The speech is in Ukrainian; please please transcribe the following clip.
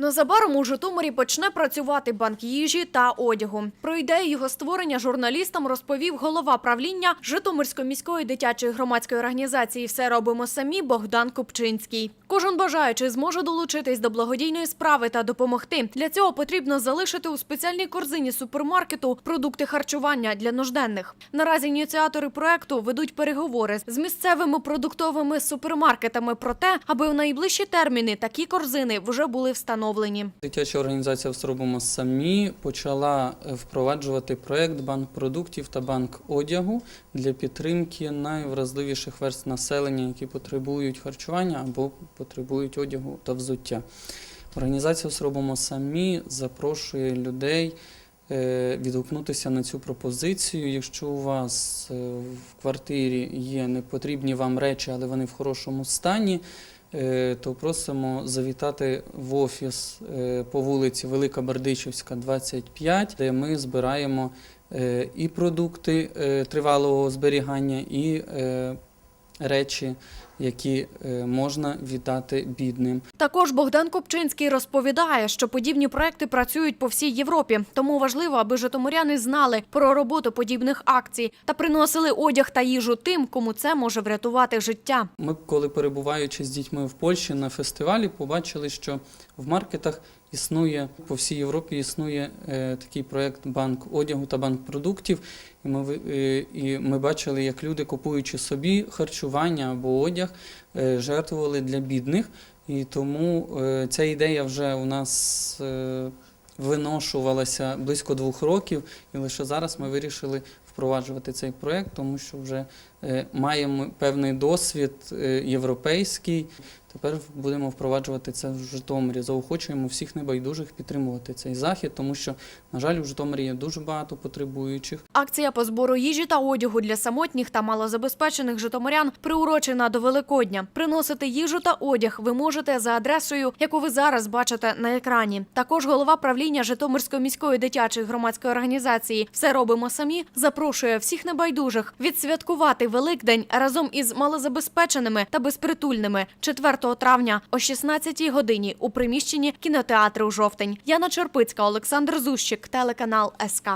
Незабаром у Житомирі почне працювати банк їжі та одягу. Про ідею його створення журналістам розповів голова правління Житомирської міської дитячої громадської організації Все робимо самі Богдан Купчинський. Кожен бажаючий зможе долучитись до благодійної справи та допомогти. Для цього потрібно залишити у спеціальній корзині супермаркету продукти харчування для нужденних. Наразі ініціатори проекту ведуть переговори з місцевими продуктовими супермаркетами про те, аби у найближчі терміни такі корзини вже були встановлені. Дитяча організація «Все робимо самі почала е, впроваджувати проект банк продуктів та банк одягу для підтримки найвразливіших верст населення, які потребують харчування або потребують одягу та взуття. Організація «Все робимо самі запрошує людей е, відгукнутися на цю пропозицію. Якщо у вас е, в квартирі є непотрібні вам речі, але вони в хорошому стані, то просимо завітати в офіс е, по вулиці Велика Бердичівська, 25, де ми збираємо е, і продукти е, тривалого зберігання, і е, речі, які е, можна віддати бідним. Також Богдан Копчинський розповідає, що подібні проекти працюють по всій Європі. Тому важливо, аби житомиряни знали про роботу подібних акцій та приносили одяг та їжу тим, кому це може врятувати життя. Ми, коли перебуваючи з дітьми в Польщі на фестивалі, побачили, що в маркетах існує по всій Європі існує е, такий проект банк одягу та банк продуктів. І ми, е, і ми бачили, як люди, купуючи собі харчування або одяг, е, жертвували для бідних. І тому е, ця ідея вже у нас е, виношувалася близько двох років, і лише зараз ми вирішили впроваджувати цей проект, тому що вже е, маємо певний досвід е, європейський. Тепер будемо впроваджувати це в Житомирі. Заохочуємо всіх небайдужих підтримувати цей захід, тому що, на жаль, у Житомирі є дуже багато потребуючих. Акція по збору їжі та одягу для самотніх та малозабезпечених житомирян приурочена до Великодня. Приносити їжу та одяг ви можете за адресою, яку ви зараз бачите на екрані. Також голова правління Житомирської міської дитячої громадської організації Все робимо самі запрошує всіх небайдужих відсвяткувати Великдень разом із малозабезпеченими та безпритульними 4 травня о 16 годині у приміщенні кінотеатру Жовтень. Яна Черпицька, Олександр Зущик, телеканал СК.